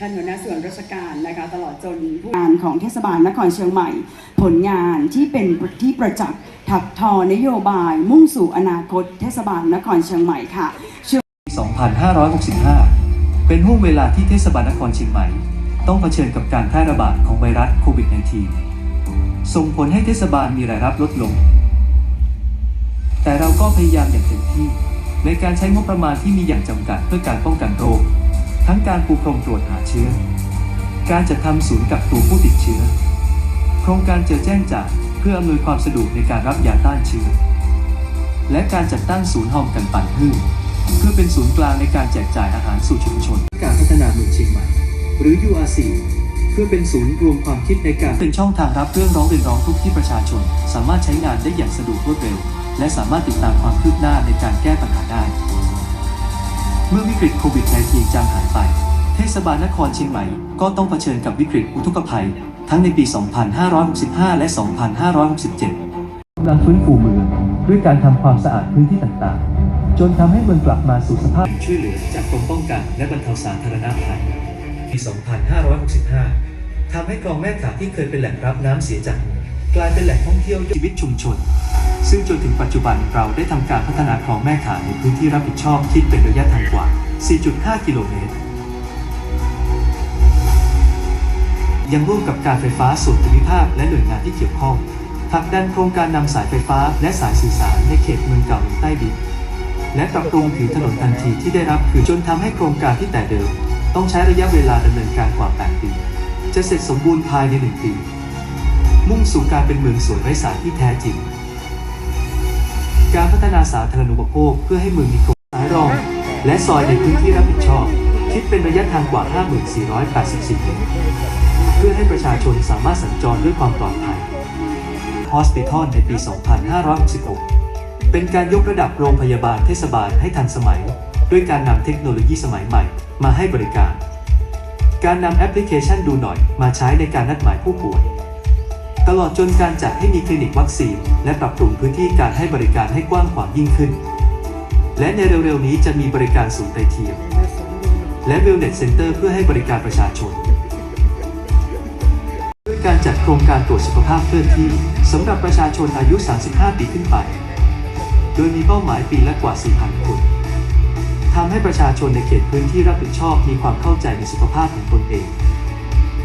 ท่านหัวหน้าส่วนราชการนะคะตลอดจนผู้งานของเทศบาลนครเชียงใหม่ ผลงานที่เป็นที่ประจักษ์ถักทอนโยบาย มุ่งสู่อนาคตเทศบาลนครเชียงใหม่ค่ะ 2565 เป็นห่วงเวลาที่เทศบาลนครเชียงใหม่ ต้องเผชิญกับการแพร่ระบาดของไวรัสโควิด -19 ส่งผลให้เทศบาลมีรายรับลดลง แต่เราก็พยายามอย่างเต็มที่ ในการใช้งบประมาณที่มีอย่างจำกัดเพื่อการป้องกันโรค ทั้งการปูพรมตรวจหาเชื้อ การจัดทำศูนย์กักตัวผู้ติดเชื้อ โครงการเจอแจ้งจากเพื่ออำนวยความสะดวกในการรับยาต้านเชื้อ และการจัดตั้งศูนย์หอมกันปั่นพืชเพื่อเป็นศูนย์กลางในการแจกจ่ายอาหารสู่ชุมชน การพัฒนาเมืองเชียงใหม่ หรือ URC เพื่อเป็นศูนย์รวมความคิดในการเป็นช่องทางรับเรื่องร้องเรียนร้องทุกข์ที่ประชาชน สามารถใช้งานได้อย่างสะดวกรวดเร็ว และสามารถติดตามความคืบหน้าในการแก้ปัญหาได้ เมื่อวิกฤตโควิด -19 จางหายไป เทศบาลนครเชียงใหม่ก็ต้องเผชิญกับวิกฤตอุทกภัย ทั้งในปี 2565 และ 2567กำลังฟื้นฟูเมืองด้วยการทำความสะอาดพื้นที่ต่างๆ จนทำให้เมืองกลับมาสู่สภาพช่วยเหลือจากกรมป้องกันและบรรเทาสาธารณภัยปี 2565ทำให้คลองแม่ขาที่เคยเป็นแหล่งรับน้ำเสียจากเมืองกลายเป็นแหล่งท่องเที่ยวชีวิตชุมชน ซึ่งจนถึงปัจจุบันเราได้ทำการพัฒนาคลองแม่ขาในพื้นที่รับผิดชอบคิดเป็นระยะทางกว่า 4.5 กิโลเมตร ยังร่วมกับการไฟฟ้าส่วนภูมิภาคและหน่วยงานที่เกี่ยวข้องผลักดันโครงการนำสายไฟฟ้าและสายสื่อสารในเขตเมืองเก่าลงใต้ดิน และปรับปรุงผิวถนนทันทีที่ได้รับคืนจนทำให้โครงการที่แต่เดิม ต้องใช้ระยะเวลาดำเนินการกว่า 8 ปี จะเสร็จสมบูรณ์ภายใน 1 ปี มุ่งสู่การเป็นเมืองสวยไร้สายที่แท้จริง การพัฒนาสาธารณูปโภค เพื่อให้เมืองมีโครงสายรอง และซอยในพื้นที่รับผิดชอบ คิดเป็นระยะทางกว่า 5484กิโลเมตรเพื่อให้ประชาชนสามารถสัญจรด้วยความปลอดภัย Hospital ในปี 2566 เป็นการยกระดับโรงพยาบาลเทศบาลให้ทันสมัย ด้วยการนำเทคโนโลยีสมัยใหม่มาให้บริการ การนำแอปพลิเคชันดูหน่อยมาใช้ในการนัดหมายผู้ป่วย ตลอดจนการจัดให้มีคลินิกวัคซีน และปรับปรุงพื้นที่การให้บริการให้กว้างขวางยิ่งขึ้น และในเร็วๆนี้จะมีบริการศูนย์ไตเทียม และ Wellness Center เพื่อให้บริการประชาชนด้วยการจัดโครงการตรวจสุขภาพเคลื่อนที่สำหรับประชาชนอายุ 35 ปีขึ้นไป โดยมีเป้าหมายปีละกว่า 4,000 คนทำให้ประชาชนในเขตพื้นที่รับผิดชอบมีความเข้าใจในสุขภาพของตนเอง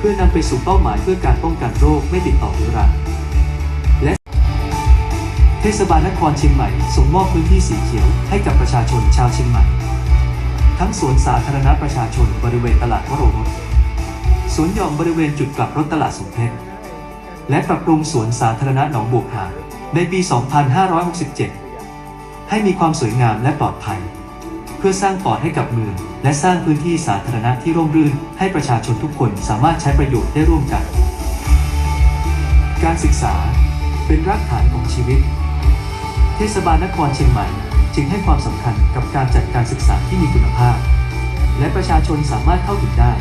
พื่อนำไปสู่เป้าหมายเพื่อการป้องกันโรคไม่ติดต่อเรื้อรังและเทศบาลนครเชียงใหม่ส่งมอบพื้นที่สีเขียวให้กับประชาชนชาวเชียงใหม่ ทั้งสวนสาธารณะประชาชนบริเวณตลาดวโรรสสวนหย่อมบริเวณจุดกลับรถตลาดสมเพชรและปรับปรุงสวนสาธารณะหนองบวกหาในปี 2567 ให้มีความสวยงามและปลอดภัย เพื่อสร้างปอดให้กับเมือง และสร้างพื้นที่สาธารณะที่ร่มรื่น ให้ประชาชนทุกคนสามารถใช้ประโยชน์ได้ร่วมกัน การศึกษาเป็นรากฐานของชีวิต เทศบาลนครเชียงใหม่ จึงให้ความสำคัญกับการจัดการศึกษาที่มีคุณภาพ และประชาชนสามารถเข้าถึงได้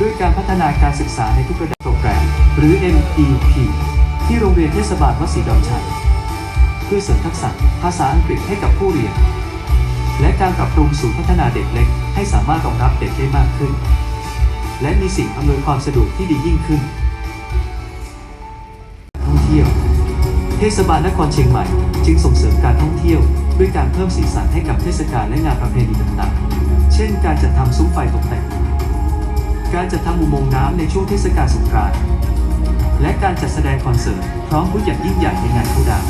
ด้วยการพัฒนาการศึกษาในทุกระดับโปรแกรม หรือ MEP ที่โรงเรียนเทศบาลวัดศรีดอนชัยเพื่อเสริมทักษะภาษาอังกฤษให้กับผู้เรียน และการปรับปรุงศูนย์พัฒนาเด็กเล็ก ให้สามารถรองรับเด็กได้มากขึ้น และมีสิ่งอำนวยความสะดวกที่ดียิ่งขึ้น ท่องเที่ยว เทศบาลนครเชียงใหม่ จึงส่งเสริมการท่องเที่ยว ด้วยการเพิ่มสีสันให้กับเทศกาลและงานประเพณีต่างๆ เช่น การจัดทำซุ้มไฟตกแต่ง การจัดทำอุโมงค์น้ำในช่วงเทศกาลสงกรานต์และการจัดแสดงคอนเสิร์ตพร้อมพุทธอย่างยิ่งใหญ่ในงานเขาดาว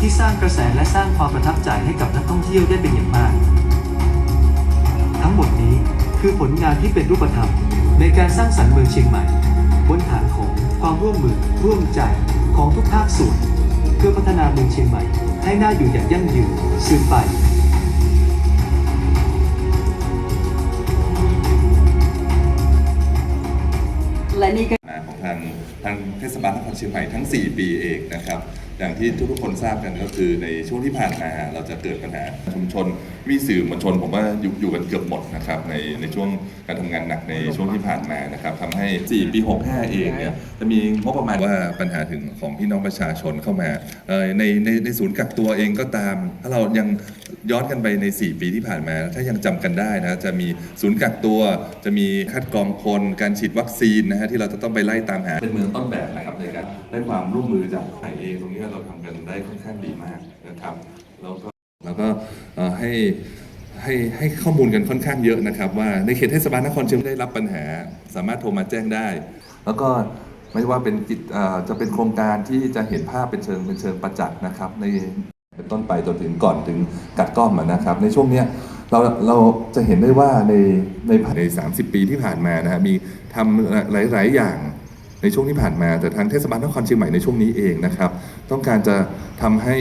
ที่สร้างกระแสและสร้างความประทับใจให้กับนักท่องเที่ยวได้เป็นอย่างมาก ทั้งหมดนี้คือผลงานที่เป็นรูปธรรม ในการสร้างสรรค์เมืองเชียงใหม่บนฐานของความร่วมมือร่วมใจของทุกภาคส่วน เพื่อพัฒนาเมืองเชียงใหม่ ให้น่าอยู่อย่างยั่งยืนสืบไปและนี่ก็ของทางทางเทศบาลนครเชียงใหม่ทั้ง 4 ปีเองนะครับ อย่างที่ทุกๆคนทราบกันก็คือในช่วงที่ผ่านมาเราจะเกิดปัญหาชุมชน มีสื่อมวลชนผมว่าอยู่อยู่กันเกือบหมดนะครับในในช่วงการทำงานหนักในช่วงที่ผ่านมานะครับทำให้ 4 ปี 65 เองเนี่ยจะมีงบประมาณว่าปัญหาถึงของพี่น้องประชาชนเข้ามาเอ่อในในในศูนย์กักตัวเองก็ตาม ถ้าเรายังย้อนกันไปใน 4 ปีที่ผ่านมา ถ้ายังจำกันได้นะจะมีศูนย์กักตัวจะมีคัดกรองคนการฉีดวัคซีนนะฮะที่เราจะต้องไปไล่ตามหาเป็นเมืองต้นแบบนะครับในการได้ความร่วมมือจากไทยเองตรงนี้เราทำกันได้ค่อนข้างดีมากนะครับ แล้วก็แล้วก็ให้ให้ให้ข้อมูลกันค่อนข้างเยอะนะครับ ว่าในเขตเทศบาลนครเชียงใหม่ได้รับปัญหา สามารถโทรมาแจ้งได้ แล้วก็ไม่ว่าเป็นกิจจะเป็นโครงการที่จะเห็นภาพเป็นเชิงเป็นเชิงประจักษ์นะครับในเป็นต้นไปจนถึงก่อนถึงกัดก้อมนะครับ ในช่วงเนี้ยเราเราจะเห็นได้ว่าในในใน 30 ปีที่ผ่านมานะฮะมีทำหลาย ๆ อย่าง ในช่วงที่ผ่านมา แต่ทางเทศบาลนครเชียงใหม่ในช่วงนี้เองนะครับต้องการจะทำให้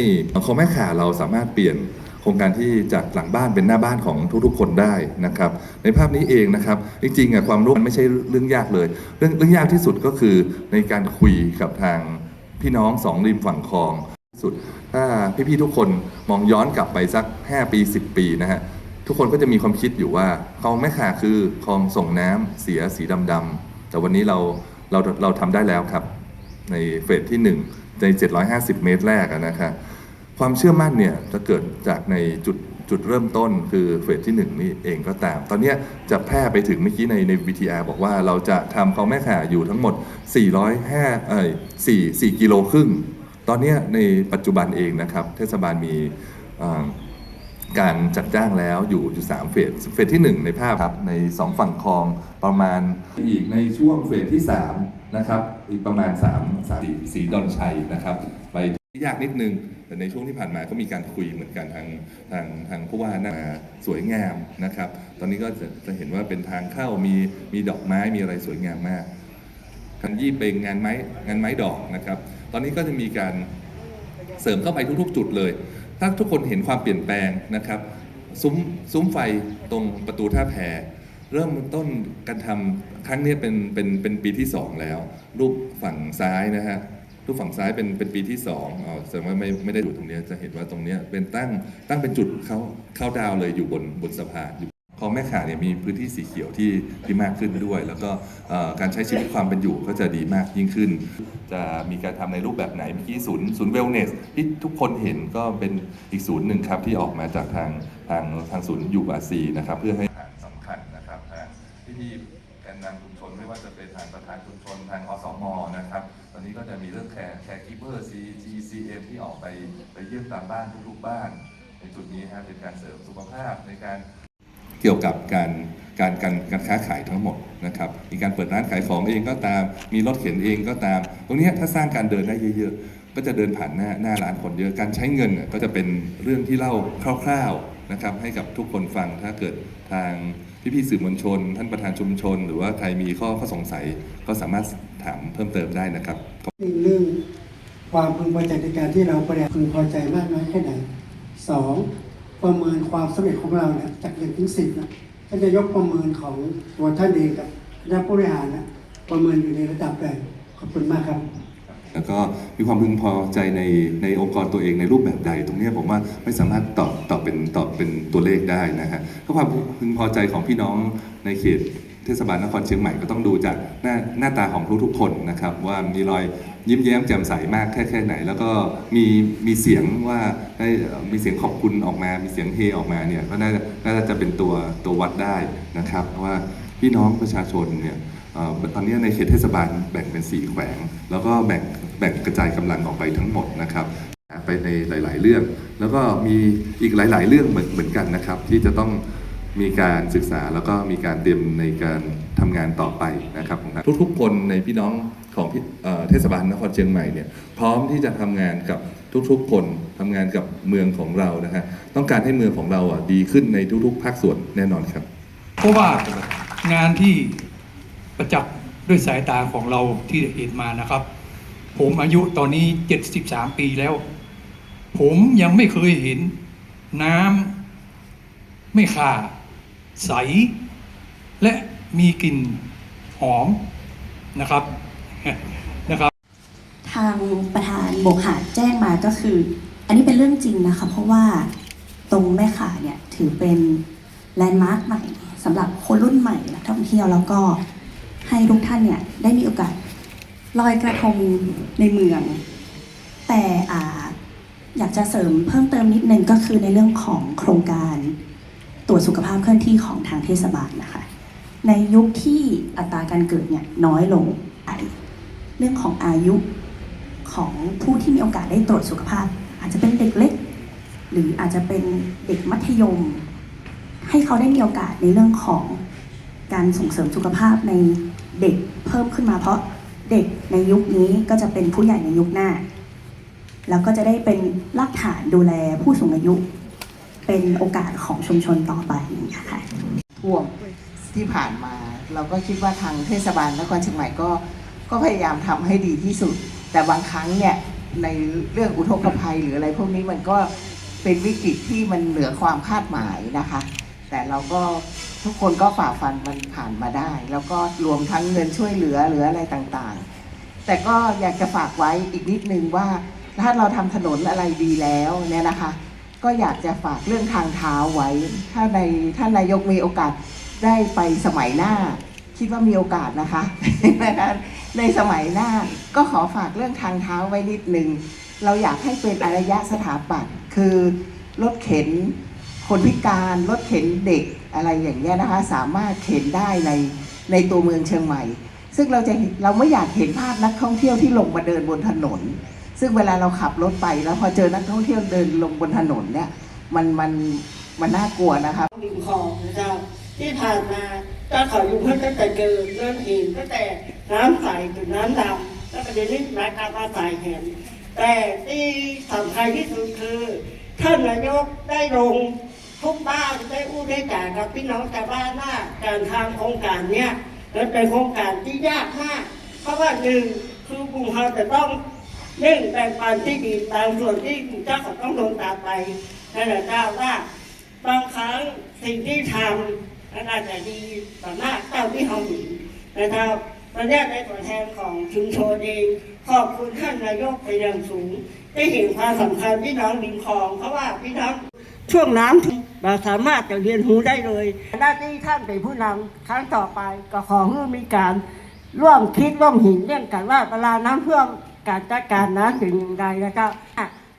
ขอแม่ข่าเราสามารถเปลี่ยนโครงการที่จากหลังบ้านเป็นหน้าบ้านของทุกๆ คนได้นะครับในภาพนี้เองนะครับจริงๆอะความร่วมมันไม่ใช่เรื่องยากเลย เรื่องเรื่องยากที่สุดก็คือในการคุยกับทางพี่น้องสองริมฝั่งคลองสุดถ้าพี่ๆทุกคนมองย้อนกลับไปสัก 5 ปี 10 ปีนะฮะทุกคนก็จะมีความคิดอยู่ว่าคลองแม่ข่าคือคลองส่งน้ำเสียสีดำๆแต่วันนี้เรา เราเราทำได้แล้วครับ ในเฟสที่ 1 ใน 750 เมตรแรกนะครับความเชื่อมั่นเนี่ยจะเกิดจากในจุดจุดเริ่มต้นคือเฟสที่ 1 นี่เองก็ตาม ตอนนี้จะแพร่ไปถึงเมื่อกี้ในใน VTR บอกว่าเราจะทำคลองแม่ข่าอยู่ทั้งหมด 405เอ่ย4 4 กิโลครึ่ง ตอนนี้ในปัจจุบันเองนะครับ เทศบาลมี การจัดจ้างแล้วอยู่อยู่สามเฟสเฟสที่ 1 ในภาพครับใน 2 ฝั่งคลองประมาณอีกในช่วงเฟสที่3นะครับอีกประมาณ3 3สีสีดอนชัยนะครับไปยากนิดนึง แต่ในช่วงที่ผ่านมาก็มีการคุยเหมือนกันทางทางทางผู้ว่าหน้าสวยงามนะครับ ตอนนี้ก็จะจะเห็นว่าเป็นทางเข้ามีมีดอกไม้มีอะไรสวยงามมากคันยี่เป็นงานไม้งานไม้ดอกนะครับ ตอนนี้ก็จะมีการเสริมเข้าไปทุกๆ จุดเลย ถ้าทุกคนเห็นความเปลี่ยนแปลงนะครับซุ้มซุ้มไฟตรงประตูท่าแพเริ่มต้นการทำครั้งนี้เป็นเป็นเป็นปีที่ 2 แล้ว รูปฝั่งซ้ายนะฮะรูปฝั่งซ้ายเป็นเป็นปีที่2อ๋อแสดงว่าไม่ไม่ได้อยู่ตรงนี้จะเห็นว่าตรงนี้เป็นตั้งตั้งเป็นจุดเขาเข้าดาวเลยอยู่บนบนสะพาน อยู่คลองแม่ข่าเนี่ยมีพื้นที่สีเขียวที่ที่มากขึ้นด้วย แล้วก็การใช้ชีวิตความเป็นอยู่ก็จะดีมากยิ่งขึ้น จะมีการทำในรูปแบบไหนเมื่อกี้ศูนย์ศูนย์เวลเนสที่ทุกคนเห็นก็เป็นอีกศูนย์หนึ่งครับที่ออกมาจากทางทางทางศูนย์ยูบาซีนะครับเพื่อให้สำคัญนะครับทางที่แกนนำชุมชนไม่ว่าจะเป็นทางประธานชุมชนทางอสมนะครับตอนนี้ก็จะมีเรื่องแคร์แคร์กิเปอร์ CGCM ที่ออกไปไปเยี่ยมตามบ้านทุกๆบ้าน ในจุดนี้ฮะเป็นการเสริมสุขภาพในการ เกี่ยวกับการการการการค้าขายทั้งหมดนะครับมีการเปิดร้านขายของเองก็ตาม มีรถเข็นเองก็ตาม ตรงนี้ถ้าสร้างการเดินได้เยอะๆ ก็จะเดินผ่านหน้าหน้าร้านคนเยอะ การใช้เงินก็จะเป็นเรื่องที่เล่าคร่าวๆนะครับให้กับทุกคนฟังถ้าเกิดทางพี่ๆสื่อมวลชน ท่านประธานชุมชน หรือว่าใครมีข้อข้อสงสัยก็สามารถถามเพิ่มเติมได้นะครับหนึ่งเรื่องความพึงพอใจในการที่เราประพึงพอใจมากน้อยแค่ไหนสอง ประเมินความสำเร็จของเราเนี่ยจากหนึ่งถึงสิบนะท่านจะยกประเมินของตัวท่านเองกับคณะผู้บริหารนะประเมินอยู่ในระดับใดขอบคุณมากครับ แล้วก็มีความพึงพอใจในในองค์กรตัวเองในรูปแบบใด ตรงนี้ผมว่าไม่สามารถตอบตอบเป็นตอบเป็นตัวเลขได้นะฮะเพราความพึงพอใจของพี่น้องในเขตเทศบาลนครเชียงใหม่ก็ต้องดูจากหน้าหน้าตาของทุกๆคนนะครับว่ามีรอย ยิ้มแย้มแจ่มใสมากแค่แค่ไหน แล้วก็มีมีเสียงว่าได้มีเสียงขอบคุณออกมา มีเสียงเฮออกมาเนี่ยก็น่าจะน่าจะเป็นตัวตัววัดได้นะครับว่าพี่น้องประชาชนเนี่ยอตอนนี้ในเขตเทศบาลแบ่งเป็น 4 แขวง แล้วก็แบ่งแบ่งกระจายกำลังออกไปทั้งหมดนะครับ ไปในหลาย ๆ เรื่อง แล้วก็มีอีกหลาย ๆ เรื่องเหมือนเหมือนกันนะครับ ที่จะต้องมีการศึกษาแล้วก็มีการเตรียมในการทำงานต่อไปนะครับทุกๆคนในพี่น้อง ของเทศบาลนครเชียงใหม่เนี่ยพร้อมที่จะทำงานกับทุกๆ คนทำงานกับเมืองของเรานะฮะต้องการให้เมืองของเราอะดีขึ้นในทุกๆ ภาคส่วนแน่นอนครับ เพราะว่างานที่ประจักษ์ด้วยสายตาของเราที่เห็นมานะครับ ผมอายุตอนนี้ 73 ปีแล้ว ผมยังไม่เคยเห็นน้ำไม่ขาดใส และมีกลิ่นหอมนะครับ นะครับ ทางประธานโบกหาดแจ้งมาก็คือ อันนี้เป็นเรื่องจริงนะคะ เพราะว่าตรงแม่ขาเนี่ยถือเป็นแลนด์มาร์คใหม่สำหรับคนรุ่นใหม่นักท่องเที่ยวแล้วก็ให้ทุกท่านเนี่ยได้มีโอกาสลอยกระทงในเมือง แต่อ่าอยากจะเสริมเพิ่มเติมนิดนึงก็คือในเรื่องของโครงการตรวจสุขภาพเคลื่อนที่ของทางเทศบาลนะคะ ในยุคที่อัตราการเกิดเนี่ยน้อยลงไป เรื่องของอายุของผู้ที่มีโอกาสได้ตรวจสุขภาพ อาจจะเป็นเด็กเล็ก หรืออาจจะเป็นเด็กมัธยม ให้เขาได้มีโอกาสในเรื่องของการส่งเสริมสุขภาพในเด็กเพิ่มขึ้นมาเพราะเด็กในยุคนี้ก็จะเป็นผู้ใหญ่ในยุคหน้า แล้วก็จะได้เป็นรากฐานดูแลผู้สูงอายุ เป็นโอกาสของชุมชนต่อไปนะคะท่วมที่ผ่านมา เราก็คิดว่าทางเทศบาลนครเชียงใหม่ก็ ก็พยายามทำให้ดีที่สุด แต่บางครั้งเนี่ยในเรื่องอุทกภัยหรืออะไรพวกนี้มันก็เป็นวิกฤตที่มันเหนือความคาดหมายนะคะ แต่เราก็ทุกคนก็ฝ่าฟันมันผ่านมาได้ แล้วก็รวมทั้งเงินช่วยเหลือหรืออะไรต่างๆ แต่ก็อยากจะฝากไว้อีกนิดนึงว่าถ้าเราทำถนนอะไรดีแล้วเนี่ยนะคะ ก็อยากจะฝากเรื่องทางเท้าไว้ ถ้าในท่านนายกมีโอกาสได้ไปสมัยหน้า คิดว่ามีโอกาสนะคะนะคะ ในสมัยหน้าก็ขอฝากเรื่องทางเท้าไว้นิดหนึ่ง เราอยากให้เป็นอารยะสถาปัตย์คือรถเข็นคนพิการรถเข็นเด็กอะไรอย่างเงี้ยนะคะ สามารถเข็นได้ในในตัวเมืองเชียงใหม่ ซึ่งเราจะเราไม่อยากเห็นภาพนักท่องเที่ยวที่ลงมาเดินบนถนน ซึ่งเวลาเราขับรถไปแล้วพอเจอนักท่องเที่ยวเดินลงบนถนนเนี่ยมันมันมันน่ากลัวนะคะริมคลองนะครับ ที่ผ่านมาเจ้าเขาอยู่เพื่อตั้งแต่เกิดเริ่มเห็นตั้งแต่น้ำใสถึงน้ำดำแล้วประเด็นนี้รายการมาใส่เห็น แต่ที่สำคัญที่สุดคือท่านนายกได้ลงทุกบ้านได้อู้ได้จ่ากับพี่น้องชาวบ้านว่าการทำโครงการเนี้ยมันเป็นโครงการที่ยากมาก เพราะว่าหนึ่งคือกลุ่มเราจะต้องหนึ่งแบ่งปันที่ดีตามส่วนที่เจ้าของต้องลงตามไปนั่นแหละเจ้าว่าบางครั้งสิ่งที่ทำ มันอาจะดีต่อหน้าเจ้าที่เขาอยู่นะครับตอนนี้ในตัวแทนของชุมชนเองขอบคุณท่านนายกไปอย่างสูง ได้เห็นความสำคัญพี่น้องริมคลองเพราะว่าพี่น้องช่วงน้ำเราสามารถจะเรียนรู้ได้เลยหน้าที่ท่านเป็นผู้นำครั้งต่อไปก็ขอให้มีการร่วมคิดร่วมหินเรื่องกันว่าเวลาน้ำท่วมการจัดการน้ำสิ่งอย่างใดนะครับ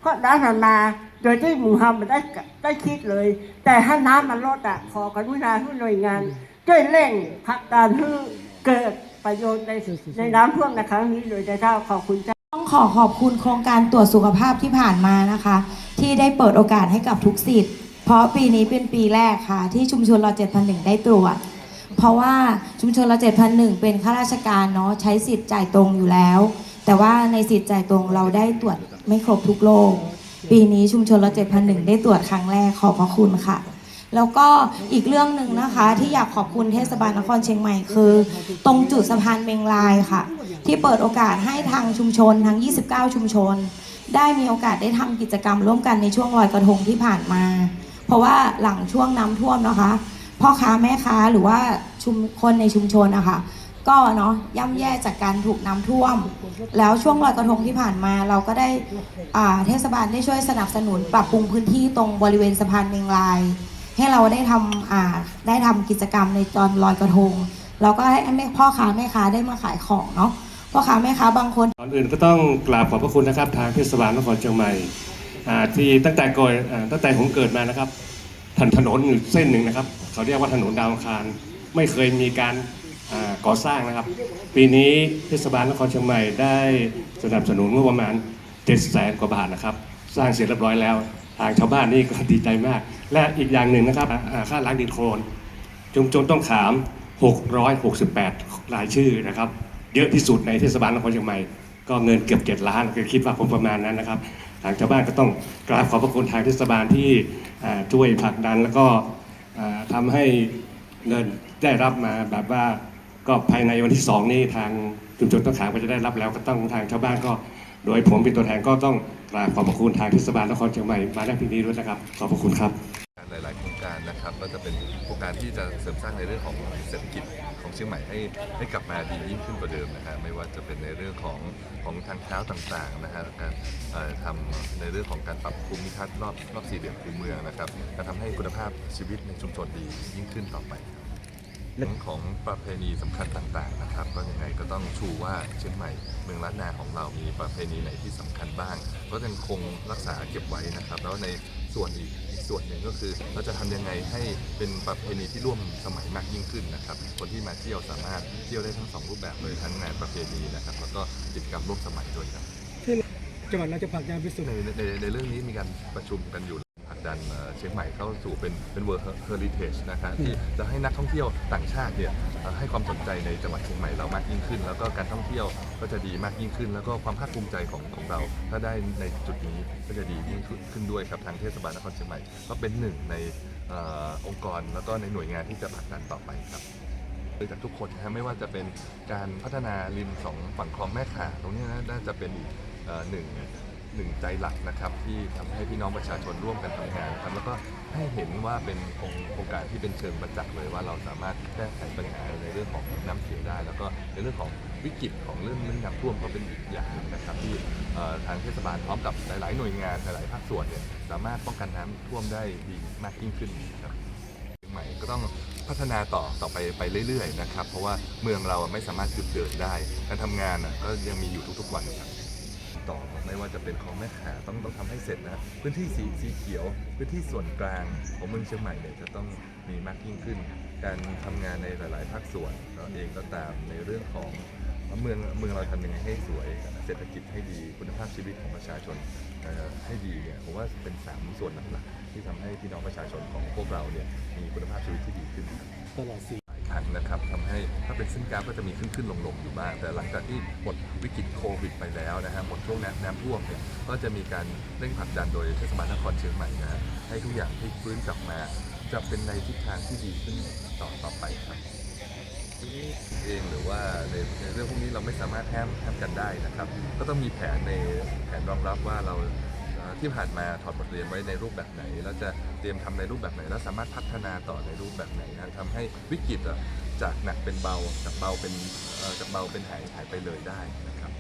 เพราะน้ำมันมา โดยที่หมู่ฮัมมันได้ได้คิดเลย แต่ถ้าน้ำมันลดอะขอกรุณาทุกหน่วยงานช่วยเร่งผลักดันให้เกิดประโยชน์ในในน้ำท่วมในครั้งนี้โดยเจ้าขอบคุณเจ้าต้องขอขอบคุณโครงการตรวจสุขภาพที่ผ่านมานะคะ ที่ได้เปิดโอกาสให้กับทุกสิทธิ์ เพราะปีนี้เป็นปีแรกค่ะ ที่ชุมชนเรา7,001 ได้ตรวจ เพราะว่าชุมชนเรา7,001 เป็นข้าราชการเนาะใช้สิทธิ์จ่ายตรงอยู่แล้ว แต่ว่าในสิทธิ์จ่ายตรงเราได้ตรวจไม่ครบทุกโรค ปีนี้ชุมชนเรา7,001 ได้ตรวจครั้งแรกขอบพระคุณค่ะ แล้วก็อีกเรื่องหนึ่งนะคะ ที่อยากขอบคุณเทศบาลนครเชียงใหม่คือ ตรงจุดสะพานเมงลายค่ะ ที่เปิดโอกาสให้ทางชุมชนทั้ง 29 ชุมชน ได้มีโอกาสได้ทำกิจกรรมร่วมกันในช่วงลอยกระทงที่ผ่านมา เพราะว่าหลังช่วงน้ำท่วมนะคะพ่อค้าแม่ค้าหรือว่าชุมคนในชุมชนนะคะ ก็เนาะย่ำแย่จากการถูกน้ำท่วม แล้วช่วงลอยกระทงที่ผ่านมาเราก็ได้อ่าเทศบาลได้ช่วยสนับสนุนปรับปรุงพื้นที่ตรงบริเวณสะพานเมงลาย ให้เราได้ทำอ่าได้ทำกิจกรรมในตอนลอยกระทง เราก็ให้แม่พ่อค้าแม่ค้าได้มาขายของเนาะพ่อค้าแม่ค้าบางคนก่อนอื่นก็ต้องกราบขอบพระคุณนะครับ ทางเทศบาลนครเชียงใหม่อ่าที่ตั้งแต่ก่อนอ่าตั้งแต่ผมเกิดมานะครับถนถนนเส้นหนึ่งนะครับ เขาเรียกว่าถนนดาวอังคาร ไม่เคยมีการ ก่อสร้างนะครับ ปีนี้เทศบาลนครเชียงใหม่ได้สนับสนุนงบประมาณ7 0 0แสนกว่าบาทนะครับ สร้างเสร็จเรียบร้อยแล้ว ทางชาวบ้านนี่ก็ดีใจมาก และอีกอย่างหนึ่งนะครับค่าล้างดินโคลนชุมชนต้องขาม 668 รายชื่อนะครับ เยอะที่สุดในเทศบาลนครเชียงใหม่ก็เงินเกือบ 7 ล้านก็คิดว่าผมประมาณนั้นนะครับทางชาวบ้านก็ต้องกราบขอบพระคุณทางเทศบาลที่ช่วยผลักดันแล้วก็อ่าทำให้เงินได้รับมาแบบว่า ก็ภายในวันที่ 2 นี้ทางชุมชนต้องขามก็จะได้รับแล้วก็ต้องทางชาวบ้านก็ โดยผมเป็นตัวแทนก็ต้องกราบขอบพระคุณทางเทศบาลนครเชียงใหม่มาได้ที่นี้ด้วยนะครับขอบพระคุณครับหลาย ๆ โครงการนะครับก็จะเป็นโครงการที่จะเสริมสร้างในเรื่องของเศรษฐกิจของเชียงใหม่ให้ให้กลับมาดียิ่งขึ้นกว่าเดิมนะฮะไม่ว่าจะเป็นในเรื่องของของทางเท้าต่างๆนะฮะการทำในเรื่องของการปรับภูมิทัศน์รอบรอบสี่เหลี่ยมคูเมืองนะครับจะทำให้คุณภาพชีวิตในชุมชนดียิ่งขึ้นต่อไป เรื่องของประเพณีสำคัญต่างๆนะครับ ก็ยังไงก็ต้องชูว่าเชียงใหม่เมืองล้านนาของเรามีประเพณีไหนที่สำคัญบ้าง ก็ยังคงรักษาเก็บไว้นะครับ แล้วในส่วนอีกอีกส่วนหนึ่งก็คือเราจะทำยังไงให้เป็นประเพณีที่ร่วมสมัยมากยิ่งขึ้นนะครับ คนที่มาเที่ยวสามารถเที่ยวได้ทั้งสองรูปแบบเลยทั้งงานประเพณีนะครับ แล้วก็กิจกรรมร่วมสมัยด้วยครับจังหวัดเราจะผลักดันไปสู่ในในในเรื่องนี้มีการประชุมกันอยู่ ผลักดันเอ่อเชียงใหม่เข้าสู่เป็นเป็น World Heritage นะครับที่จะให้นักท่องเที่ยวต่างชาติเนี่ยเอ่อให้ความสนใจในจังหวัดเชียงใหม่เรามากยิ่งขึ้น แล้วก็การท่องเที่ยวก็จะดีมากยิ่งขึ้น แล้วก็ความภาคภูมิใจของของเรา ถ้าได้ในจุดนี้ก็จะดียิ่งขึ้นด้วยครับทางเทศบาลนครเชียงใหม่ ก็เป็นหนึ่งในเอ่อองค์กรแล้วก็ในหน่วยงานที่จะผลักดันต่อไปครับโดยจากทุกคนนะฮะไม่ว่าจะเป็นการพัฒนาริมสองฝั่งคลองแม่ข่าตรงนี้นะน่าจะเป็นอีกเอ่อหนึ่ง หนึ่งใจหลักนะครับที่ทำให้พี่น้องประชาชนร่วมกันทำงานครับแล้วก็ให้เห็นว่าเป็นโครงการที่เป็นเชิงประจักษ์เลยว่าเราสามารถแก้ไขปัญหาในเรื่องของน้ำเสียได้ แล้วก็ในเรื่องของวิกฤตของเรื่องน้ำท่วมก็เป็นอีกอย่างหนึ่งนะครับที่ทางเทศบาลพร้อมกับหลาย ๆ หน่วยงานหลาย ๆ ภาคส่วนเนี่ยสามารถป้องกันน้ำท่วมได้ดีมากยิ่งขึ้นครับใหม่ก็ต้องพัฒนาต่อต่อไปไปเรื่อย ๆ นะครับ เพราะว่าเมืองเราไม่สามารถหยุดเดินได้ การทำงานก็ยังมีอยู่ทุก ๆ วันครับ ต่อไม่ว่าจะเป็นของแม่ขาต้องต้องทำให้เสร็จนะพื้นที่สีสีเขียว พื้นที่ส่วนกลางของเมืองเชียงใหม่เนี่ยจะต้องมีมากยิ่งขึ้น การทำงานในหลาย ๆ ภาคส่วนเราเองก็ตามในเรื่องของเมืองเมืองเราทำยังไงให้สวย เศรษฐกิจให้ดีคุณภาพชีวิตของประชาชนให้ดีเนี่ยผมว่าเป็นสามส่วนหลักๆที่ทำให้พี่น้องประชาชนของพวกเราเนี่ยมีคุณภาพชีวิตที่ดีขึ้นครับตลอดสี รั้งนะครับทำให้ถ้าเป็นเส้นกราฟก็จะมีขึ้นขึ้นลงลงอยู่บ้างแต่หลังจากที่หมดวิกฤตโควิดไปแล้วนะฮะหมดช่วงน้ำน้ำท่วมเนี่ยก็จะมีการเร่งผลักดันโดยเทศบาลนครเชียงใหม่นะฮะให้ทุกอย่างที่ฟื้นกลับมา จะเป็นในทิศทางที่ดีขึ้นต่อต่อไปครับเองหรือว่าในในเรื่องพวกนี้เราไม่สามารถห้ามห้ามกันได้นะครับ ก็ต้องมีแผนในแผนรองรับว่าเรา ที่ผ่านมาถอดบทเรียนไว้ในรูปแบบไหน แล้วจะเตรียมทำในรูปแบบไหน แล้วสามารถพัฒนาต่อในรูปแบบไหนนะทำให้วิกฤตจากหนักเป็นเบาจากเบาเป็นจากเบาเป็นหายหายไปเลยได้นะครับ